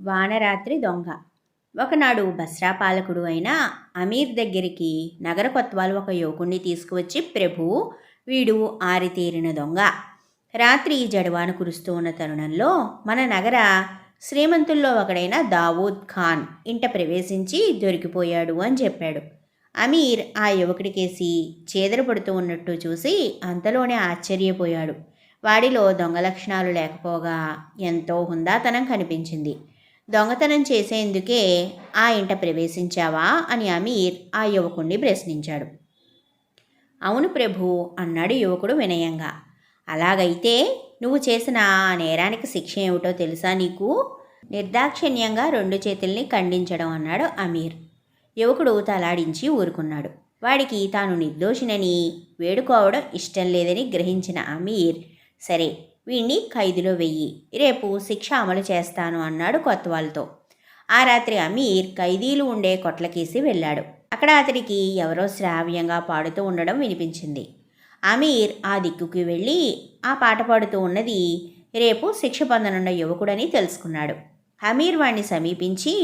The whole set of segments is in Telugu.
వానరాత్రి దొంగ. ఒకనాడు బస్రా పాలకుడు అయిన అమీర్ దగ్గరికి నగర కొత్వాలు ఒక యువకుణ్ణి తీసుకువచ్చి ప్రభు వీడు ఆరితేరిన దొంగ. రాత్రి జడవాన కురుస్తూ ఉన్న తరుణంలో మన నగర శ్రీమంతుల్లో ఒకడైన దావూద్ ఖాన్ ఇంట ప్రవేశించి దొరికిపోయాడు అని చెప్పాడు. అమీర్ ఆ యువకుడికేసి చేదరపడుతూ ఉన్నట్టు చూసి అంతలోనే ఆశ్చర్యపోయాడు. వాడిలో దొంగ లక్షణాలు లేకపోగా ఎంతో హుందాతనం కనిపించింది. దొంగతనం చేసేందుకే ఆ ఇంట ప్రవేశించావా? అని అమీర్ ఆ యువకుణ్ణి ప్రశ్నించాడు. అవును ప్రభు అన్నాడు యువకుడు వినయంగా. అలాగైతే నువ్వు చేసిన ఆ నేరానికి శిక్ష ఏమిటో తెలుసా నీకు? నిర్దాక్షిణ్యంగా రెండు చేతుల్ని ఖండించడం అన్నాడు అమీర్. యువకుడు తలాడించి ఊరుకున్నాడు. వాడికి తాను నిర్దోషినని వేడుకోవడం ఇష్టం లేదని గ్రహించిన అమీర్ సరే వీణ్ణి ఖైదులో వెయ్యి. రేపు శిక్ష అమలు చేస్తాను అన్నాడు కొత్తవాళ్ళతో ఆ రాత్రి అమీర్ ఖైదీలు ఉండే కొట్లకేసి వెళ్ళాడు. అక్కడ అతడికి ఎవరో శ్రావ్యంగా పాడుతూ ఉండడం వినిపించింది. అమీర్ ఆ దిక్కుకి వెళ్ళి ఆ పాట పాడుతూ ఉన్నది రేపు శిక్ష పొందనున్న యువకుడని తెలుసుకున్నాడు. అమీర్ వాణ్ణి సమీపించి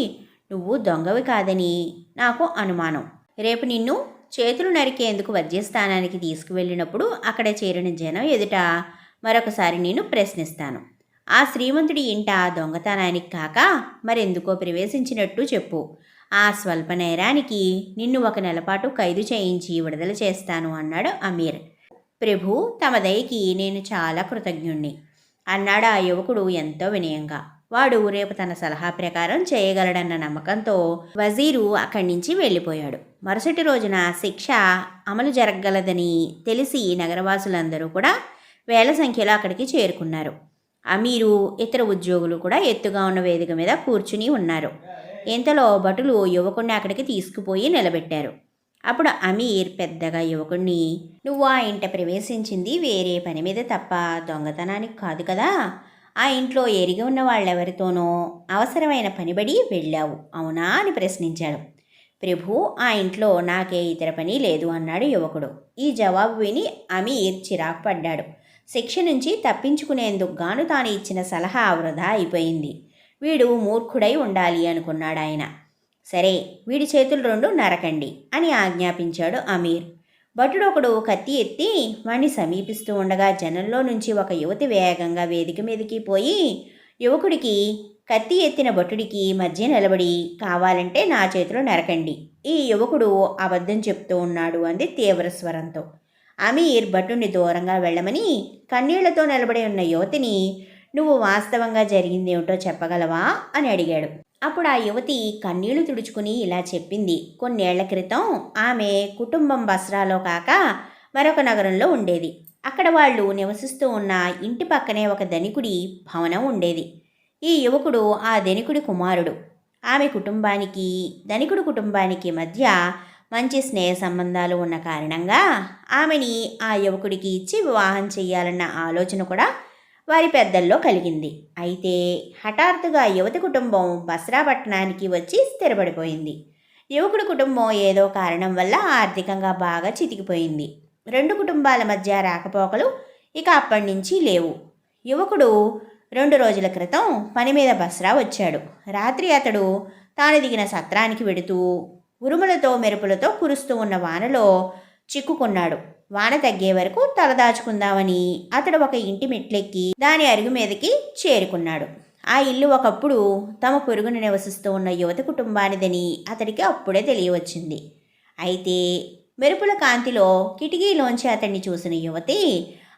నువ్వు దొంగవి కాదని నాకు అనుమానం. రేపు నిన్ను చేతులు నరికేందుకు వధ్యస్థానానికి తీసుకువెళ్ళినప్పుడు అక్కడ చేరిన జనం ఎదుట మరొకసారి నేను ప్రశ్నిస్తాను. ఆ శ్రీమంతుడి ఇంట దొంగతనానికి కాక మరెందుకో ప్రవేశించినట్టు చెప్పు. ఆ స్వల్ప నేరానికి నిన్ను ఒక నెలపాటు ఖైదు చేయించి విడుదల చేస్తాను అన్నాడు అమీర్. ప్రభు తమ దయకి నేను చాలా కృతజ్ఞుణ్ణి. అన్నాడు ఆ యువకుడు ఎంతో వినయంగా. వాడు రేపు తన సలహా ప్రకారం చేయగలడన్న నమ్మకంతో వజీరు అక్కడి నుంచి వెళ్ళిపోయాడు. మరుసటి రోజున శిక్ష అమలు జరగగలదని తెలిసి నగరవాసులందరూ కూడా వేల సంఖ్యలో అక్కడికి చేరుకున్నారు. అమీరు ఇతర ఉద్యోగులు కూడా ఎత్తుగా ఉన్న వేదిక మీద కూర్చుని ఉన్నారు. ఇంతలో భటులు యువకుణ్ణి అక్కడికి తీసుకుపోయి నిలబెట్టారు. అప్పుడు అమీర్ పెద్దగా యువకుణ్ణి నువ్వు ఆ ఇంట ప్రవేశించింది వేరే పని మీద తప్ప దొంగతనానికి కాదు కదా. ఆ ఇంట్లో ఎరిగి ఉన్న వాళ్ళెవరితోనో అవసరమైన పనిబడి వెళ్ళావు అవునా? అని ప్రశ్నించాడు. ప్రభు ఆ ఇంట్లో నాకే ఇతర పని లేదు అన్నాడు యువకుడు. ఈ జవాబు విని అమీర్ చిరాకు పడ్డాడు. శిక్ష నుంచి తప్పించుకునేందుకు గాను తాను ఇచ్చిన సలహా వృధా అయిపోయింది. వీడు మూర్ఖుడై ఉండాలి అనుకున్నాడు ఆయన. సరే వీడి చేతులు రెండు నరకండి అని ఆజ్ఞాపించాడు అమీర్. భటుడు ఒకడు కత్తి ఎత్తి వాణ్ణి సమీపిస్తూ ఉండగా జనంలో నుంచి ఒక యువతి వేగంగా వేదిక మీదకి పోయి యువకుడికి కత్తి ఎత్తిన భటుడికి మధ్య నిలబడి కావాలంటే నా చేతిలో నరకండి. ఈ యువకుడు అబద్ధం చెప్తూ ఉన్నాడు అంది తీవ్ర స్వరంతో. అమీర్ భటుని దూరంగా వెళ్ళమని కన్నీళ్ళతో నిలబడి ఉన్న యువతిని నువ్వు వాస్తవంగా జరిగిందేమిటో చెప్పగలవా? అని అడిగాడు. అప్పుడు ఆ యువతి కన్నీళ్ళు తుడుచుకుని ఇలా చెప్పింది. కొన్నేళ్ళ క్రితం ఆమె కుటుంబం బస్రాలో కాక మరొక నగరంలో ఉండేది. అక్కడ వాళ్ళు నివసిస్తూ ఉన్న ఇంటి పక్కనే ఒక ధనికుడి భవనం ఉండేది. ఈ యువకుడు ఆ ధనికుడి కుమారుడు. ఆమె కుటుంబానికి ధనికుడి కుటుంబానికి మధ్య మంచి స్నేహ సంబంధాలు ఉన్న కారణంగా ఆమెని ఆ యువకుడికి ఇచ్చి వివాహం చేయాలన్న ఆలోచన కూడా వారి పెద్దల్లో కలిగింది. అయితే హఠాత్తుగా యువతి కుటుంబం బస్రా పట్టణానికి వచ్చి స్థిరపడిపోయింది. యువకుడి కుటుంబం ఏదో కారణం వల్ల ఆర్థికంగా బాగా చితికిపోయింది. రెండు కుటుంబాల మధ్య రాకపోకలు ఇక అప్పటి నుంచి లేవు. యువకుడు రెండు రోజుల క్రితం పని మీద బస్రా వచ్చాడు. రాత్రి అతడు తాను దిగిన సత్రానికి వెడుతూ ఉరుములతో మెరుపులతో కురుస్తూ ఉన్న వానలో చిక్కుకున్నాడు. వాన తగ్గే వరకు తలదాచుకుందామని అతడు ఒక ఇంటి మెట్లెక్కి దాని అరుగు మీదకి చేరుకున్నాడు. ఆ ఇల్లు ఒకప్పుడు తమ పొరుగున నివసిస్తూ ఉన్న యువత కుటుంబానిదని అతడికి అప్పుడే తెలియవచ్చింది. అయితే మెరుపుల కాంతిలో కిటికీలోంచి అతన్ని చూసిన యువతి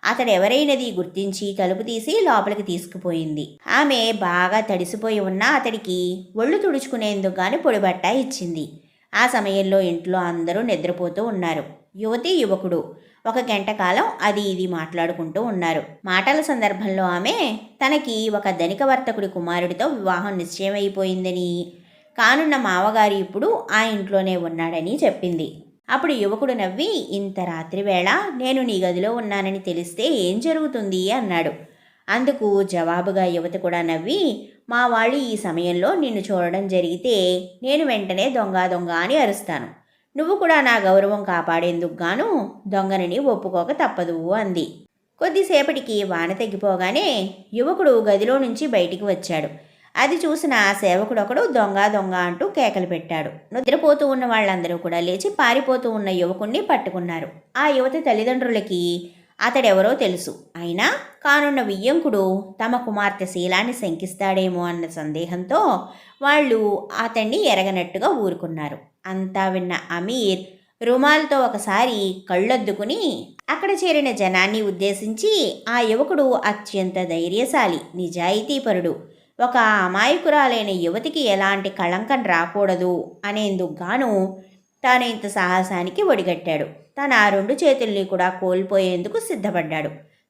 అతడెవరైనది గుర్తించి తలుపు తీసి లోపలికి తీసుకుపోయింది. ఆమె బాగా తడిసిపోయి ఉన్న అతడికి ఒళ్ళు తుడుచుకునేందుకు గాని పొడిబట్ట ఇచ్చింది. ఆ సమయంలో ఇంట్లో అందరూ నిద్రపోతూ ఉన్నారు. యువతి యువకుడు. ఒక గంట కాలం అది ఇది మాట్లాడుకుంటూ ఉన్నారు. మాటల సందర్భంలో ఆమె తనకి ఒక ధనిక వర్తకుడి కుమారుడితో వివాహం నిశ్చయమైపోయిందని కానున్న మావగారు ఇప్పుడు ఆ ఇంట్లోనే ఉన్నాడని చెప్పింది. అప్పుడు యువకుడు నవ్వి ఇంత రాత్రి వేళ నేను నీ గదిలో ఉన్నానని తెలిస్తే ఏం జరుగుతుంది? అన్నాడు. అందుకు జవాబుగా యువతి కూడా నవ్వి మా వాళ్ళు ఈ సమయంలో నిన్ను చూడడం జరిగితే నేను వెంటనే దొంగ దొంగ అని అరుస్తాను. నువ్వు కూడా నా గౌరవం కాపాడేందుకు గాను దొంగనని ఒప్పుకోక తప్పదు అంది. కొద్దిసేపటికి వాన తగ్గిపోగానే యువకుడు గదిలో నుంచి బయటికి వచ్చాడు. అది చూసిన సేవకుడొకడు దొంగ దొంగ అంటూ కేకలు పెట్టాడు. నిద్రపోతూ ఉన్న వాళ్ళందరూ కూడా లేచి పారిపోతూ ఉన్న యువకుణ్ణి పట్టుకున్నారు. ఆ యువతి తల్లిదండ్రులకి అతడెవరో తెలుసు. అయినా కానున్న వియ్యంకుడు తమ కుమార్తె శీలాన్ని శంకిస్తాడేమో అన్న సందేహంతో వాళ్ళు అతన్ని ఎరగనట్టుగా ఊరుకున్నారు. అంతా విన్న అమీర్ రుమాల్తో ఒకసారి కళ్ళొద్దుకుని అక్కడ చేరిన జనాన్ని ఉద్దేశించి ఆ యువకుడు అత్యంత ధైర్యశాలి నిజాయితీపరుడు. ఒక అమాయకురాలైన యువతికి ఎలాంటి కళంకం రాకూడదు అనేందుకు గాను తాను ఇంత సాహసానికి ఒడిగట్టాడు. తన ఆ రెండు చేతుల్ని కూడా కోల్పోయేందుకు సిద్ధపడ్డాడు.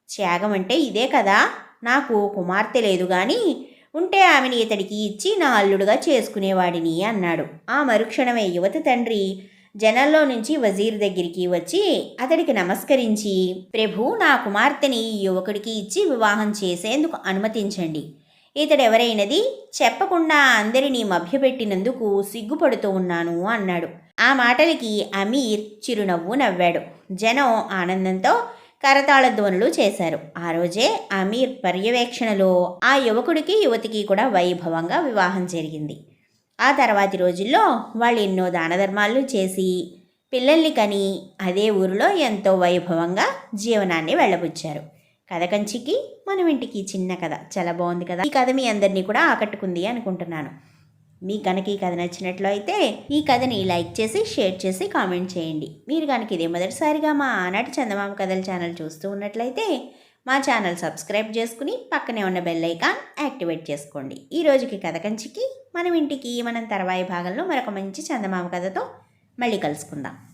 త్యాగం అంటే ఇదే కదా? నాకు కుమార్తె లేదు కానీ ఉంటే ఆమెని ఇతడికి ఇచ్చి నా అల్లుడుగా చేసుకునేవాడిని అన్నాడు. ఆ మరుక్షణమే యువతి తండ్రి జనంలో నుంచి వజీర్ దగ్గరికి వచ్చి అతడికి నమస్కరించి ప్రభు నా కుమార్తెని యువకుడికి ఇచ్చి వివాహం చేసేందుకు అనుమతించండి. ఇతడెవరైనది? చెప్పకుండా అందరినీ మభ్యపెట్టినందుకు సిగ్గుపడుతూ ఉన్నాను అన్నాడు. ఆ మాటలకి అమీర్ చిరునవ్వు నవ్వాడు. జనం ఆనందంతో కరతాళ ధ్వనులు చేశారు. ఆ రోజే అమీర్ పర్యవేక్షణలో ఆ యువకుడికి యువతికి కూడా వైభవంగా వివాహం జరిగింది. ఆ తర్వాతి రోజుల్లో వాళ్ళు ఎన్నో దానధర్మాలు చేసి పిల్లల్ని కని అదే ఊరిలో ఎంతో వైభవంగా జీవనాన్ని వెళ్ళబుచ్చారు. కథ కంచికి మనం ఇంటికి చిన్న కథ. చాలా బాగుంది కదా? ఈ కథ మీ అందరినీ కూడా ఆకట్టుకుంది అనుకుంటున్నాను. మీ కనుక ఈ కథ నచ్చినట్లు అయితే ఈ కథని లైక్ చేసి షేర్ చేసి కామెంట్ చేయండి. మీరు కనుక ఇదే మొదటిసారిగా మా ఆనాటి చందమామ కథల ఛానల్ చూస్తూ ఉన్నట్లయితే మా ఛానల్ సబ్స్క్రైబ్ చేసుకుని పక్కనే ఉన్న బెల్ ఐకాన్ యాక్టివేట్ చేసుకోండి. ఈ రోజుకి కథ కంచికి మనం ఇంటికి మనం తర్వాయి భాగంలో మరొక మంచి చందమామ కథతో మళ్ళీ కలుసుకుందాం.